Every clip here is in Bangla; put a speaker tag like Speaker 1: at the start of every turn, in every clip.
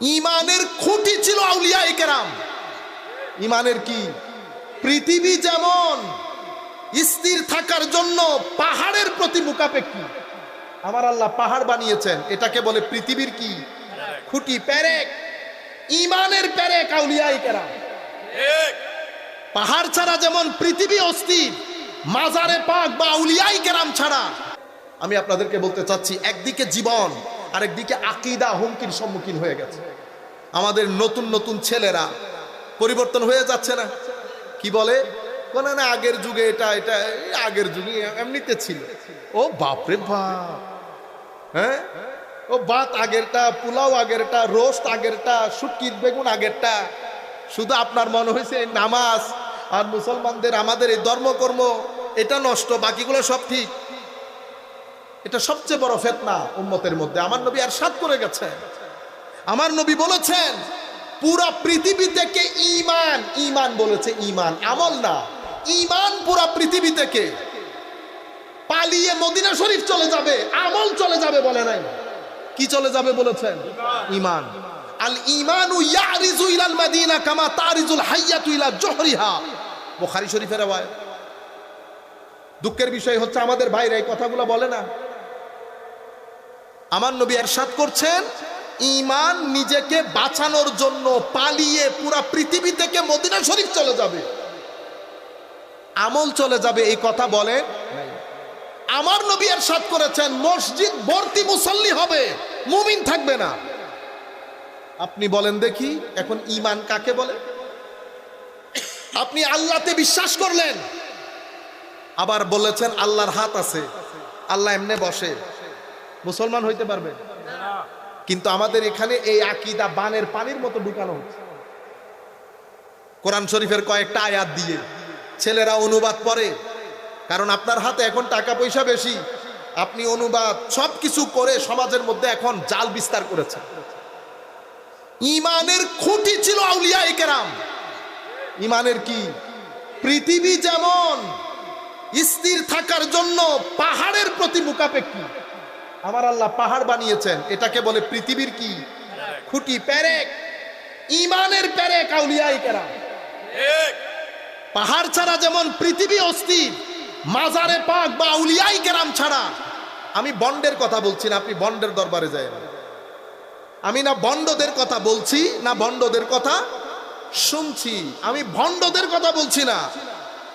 Speaker 1: ইমানের খুঁটি ছিল আউলিয়া কেরাম। ইমানের কি? পৃথিবী যেমন স্থির থাকার জন্য পাহাড়ের প্রতি মুখাপেক্ষী। আমার আল্লাহ পাহাড় বানিয়েছেন এটাকে বলে পৃথিবীর কি? খুঁটি প্যারেক ইমানের প্যারেক আউলিয়া কেরাম। পাহাড় ছাড়া যেমন পৃথিবী অস্থির মাজারে পাক বা আউলিয়াই কেরাম ছাড়া। আমি আপনাদেরকে বলতে চাচ্ছি একদিকে জীবন আরেকদিকে আকিদা হুমকির সম্মুখীন হয়ে গেছে। আমাদের নতুন নতুন ছেলেরা পরিবর্তন হয়ে যাচ্ছে না। কি বলে? না, আগের যুগে এটা এটা আগের যুগে এমনিতে ছিল। ও বাপরে বাপ। হ্যাঁ? ও ভাত আগেরটা, পোলাও আগেরটা, রোস্ট আগেরটা শুটকির বেগুন আগেরটা। শুধু আপনার মনে হয়েছে নামাজ আর মুসলমানদের আমাদের এই ধর্মকর্ম, এটা নষ্ট, বাকিগুলো সব ঠিক। এটা সবচেয়ে বড় ফেতনা উম্মতের মধ্যে। আমার নবী আর সাত করে গেছে। আমার নবী বলেছেন, পুরা পৃথিবী থেকে ইমান ইমান বলেছে ইমান আমল না। ইমান পুরা পৃথিবী থেকে। পালিয়ে মদিনা শরীফ চলে যাবে, আমল চলে যাবে বলে নাই। কি চলে যাবে বলেছেন? ইমান আল ইমানু ইয়ারিজু ইলাল মাদিনা কামা তারিজুল হাইয়াতু ইলা জহরিহা। বুখারী শরীফের রাওয়ায়াত দুঃখের বিষয় হচ্ছে আমাদের ভাইরা এই কথাগুলো বলে না। আমার নবী এরশাদ করছেন ইমান নিজেকে বাঁচানোর জন্য পালিয়ে পুরা পৃথিবী থেকে মদিনা শরীফ চলে যাবে। আমল চলে যাবে, এই কথা বলে আমার নবী এরশাদ করেছেন, মসজিদ ভর্তি মুসল্লি হবে, মুমিন থাকবে না। আপনি বলেন দেখি, এখন ইমান কাকে বলে? আপনি আল্লাহতে বিশ্বাস করলেন, আবার বলেছেন আল্লাহর হাত আছে, আল্লাহ এমনে বসে। মুসলমান হইতে পারবে? কিন্তু আমাদের এখানে এই আকিদা বানের পানির মতো ঢুকানো হচ্ছে। কোরআন শরীফের কয়েকটা আয়াত দিয়ে ছেলেরা অনুবাদ পড়ে কারণ আপনার হাতে এখন টাকা পয়সা বেশি, আপনি অনুবাদ সব কিছু করে সমাজের মধ্যে এখন জাল বিস্তার করেছেন। ইমানের খুঁটি ছিল আউলিয়া কেরাম। ইমানের কি? পৃথিবী যেমন স্থির থাকার জন্য পাহাড়ের প্রতি মুখাপেক্ষী আমার আল্লাহ পাহাড় বানিয়েছেন। এটাকে বলে পৃথিবীর কি? খুঁটি প্যারেক ইমানের প্যারেক আউলিয়াই কেরাম। পাহাড় ছাড়া যেমন পৃথিবী অস্থির মাজারে পাক বা আউলিয়াই কেরাম ছাড়া আমি বন্ডের কথা বলছি না আপনি বন্ডের দরবারে যায় আমি না বন্ডদের কথা বলছি না বন্ডদের কথা শুনছি। আমি ভণ্ডদের কথা বলছি না।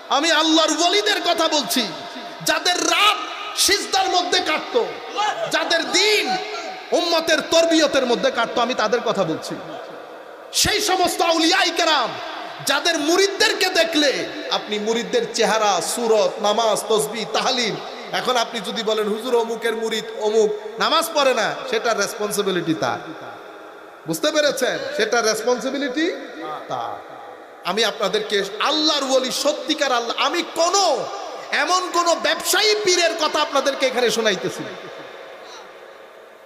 Speaker 1: আমি আল্লাহর ওলিদের কথা বলছি। যাদের রাত সিজদার মধ্যে কাটতো। উম্মতের তরবিয়তের মধ্যে কাটতো, আমি তাদের কথা বলছি। সেই সমস্ত আউলিয়াই কেরাম, যাদের মুরিদদেরকে দেখলে আপনি মুরিদদের চেহারা, সুরত, নামাজ, তসবি তাহালিম এখন আপনি যদি বলেন, হুজুর, অমুকের মুরিদ, অমুক নামাজ পড়ে না, সেটা রেসপন্সিবিলিটি তার। বুঝতে পেরেছেন? সেটা রেসপন্সিবিলিটি তার। আমি আপনাদেরকে আল্লাহর বলি সত্যিকার আল্লাহ, আমি কোন, এমন কোন ব্যবসায়ী পীরের কথা আপনাদেরকে এখানে শোনাইতেছি।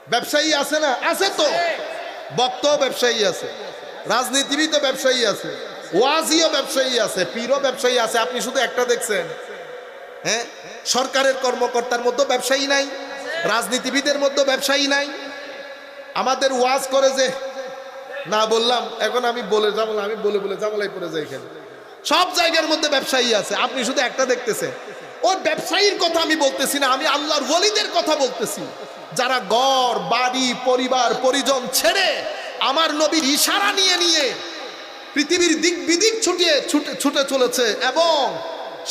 Speaker 1: ব্যবসায়ী আছে না? আছে তো। বক্ত ব্যবসায়ী আছে। রাজনীতিবিদ ব্যবসায়ী আছে। ওয়াজিও ব্যবসায়ী আছে, পীরও ব্যবসায়ী আছে। আপনি শুধু একটা দেখছেন। হ্যাঁ? সরকারের কর্মকর্তার মধ্যে ব্যবসায়ী নাই। রাজনীতিবিদের মধ্যে ব্যবসায়ী নাই। আমাদের ওয়াজ করে যে, না বললাম, এখন আমি বলে যাব আমি বলে বলে জামালাই পড়ে যাই এখানে। সব জায়গার মধ্যে ব্যবসায়ী আছে। আপনি শুধু একটা দেখতেছেন। ওই ব্যবসায়ীর কথা আমি বলতেছি না, আমি আল্লাহর ওলিদের কথা বলতেছি। যারা গড় বাড়ি, পরিবার, পরিজন ছেড়ে আমার নবীর ইশারা নিয়ে নিয়ে পৃথিবীর দিক বিদিক ছুটিয়ে ছুটে ছুটে চলেছে এবং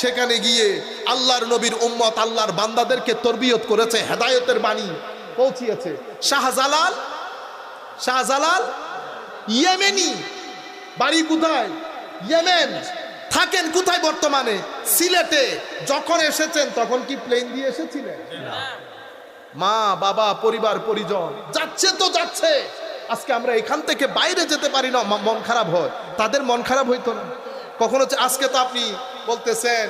Speaker 1: সেখানে গিয়ে আল্লাহর নবীর উম্মত আল্লাহর বান্দাদেরকে তরবিয়ত করেছে, হেদায়তের বাণী পৌঁছিয়েছে। শাহজালাল শাহজালাল, ইয়েমেনি, বাড়ি কোথায়? ইয়েমেন। থাকেন কোথায় বর্তমানে? সিলেটে। যখন এসেছেন তখন কি প্লেন দিয়ে এসেছিলেন? মা বাবা পরিবার পরিজন যাচ্ছে তো যাচ্ছে। আজকে আমরা এখান থেকে বাইরে যেতে পারি না মন খারাপ হয়। তাদের মন খারাপ হইতো না। কখনো হচ্ছে আজকে তো আপনি বলতেছেন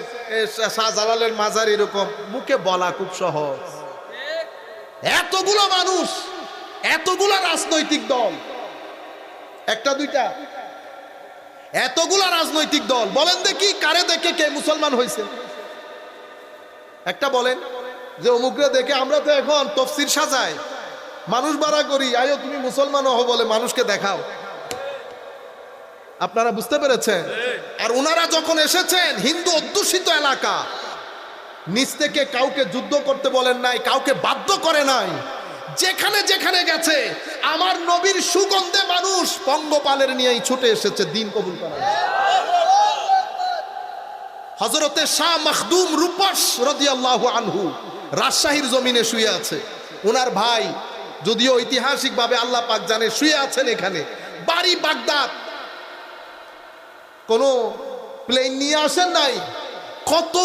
Speaker 1: শাহজালালের মাজার এরকম। মুখে বলা খুব সহজ। এতগুলো মানুষ এতগুলো রাজনৈতিক দল। একটা দুইটা। এতগুলো রাজনৈতিক দল, বলেন দেখি কারে দেখে কে মুসলমান হয়েছে একটা বলেন যে অমুকরে দেখে আমরা তো এখন তফসির সাজাই, মানুষ বাড়া করি, আয়ো তুমি মুসলমান হও বলে মানুষকে দেখাও। আপনারা বুঝতে পেরেছেন? আর ওনারা যখন এসেছেন, হিন্দু অধ্যুষিত এলাকা নিচ থেকে কাউকে যুদ্ধ করতে বলেন নাই, কাউকে বাধ্য করে নাই। যেখানে যেখানে গেছে, আমার নবীর সুগন্ধে মানুষ পঙ্গপালের নিয়েই ছুটে এসেছে, দিন কবুল করার হজরতে শাহ মখদুম রূপস রদিয়াল্লাহু আনহু রাজশাহীর জমিনে শুয়ে আছে। ওনার ভাই যদিও ঐতিহাসিকভাবে আল্লাহ পাক জানে, শুয়ে আছেন এখানে। বাড়ি বাগদাদ। কোনো প্লেন নিয়ে আসেন নাই। কত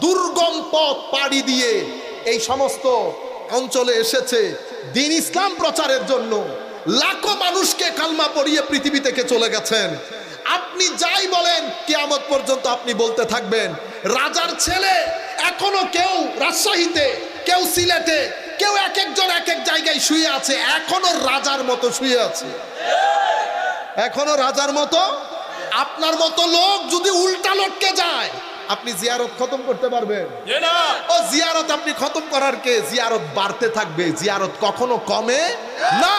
Speaker 1: দুর্গম পথ পাড়ি দিয়ে এই সমস্ত অঞ্চলে এসেছে দিন ইসলাম প্রচারের জন্য। লাখো মানুষকে কালমা পড়িয়ে পৃথিবী থেকে চলে গেছেন। আপনি যাই বলেন, কিয়ামত পর্যন্ত আপনি বলতে থাকবেন, রাজার ছেলে এখনও কেউ রাজশাহীতে, কেউ সিলেটে, কেউ এক একজন এক এক জায়গায় শুয়ে আছে, এখনও রাজার মতো শুয়ে আছে। এখনও রাজার মতো, আপনার মতো লোক যদি উল্টা লটকে যায় আপনি জিয়ারত খতম করতে পারবেন। ও জিয়ারত আপনি খতম করার কে? জিয়ারত বাড়তে থাকবে জিয়ারত কখনো কমে না।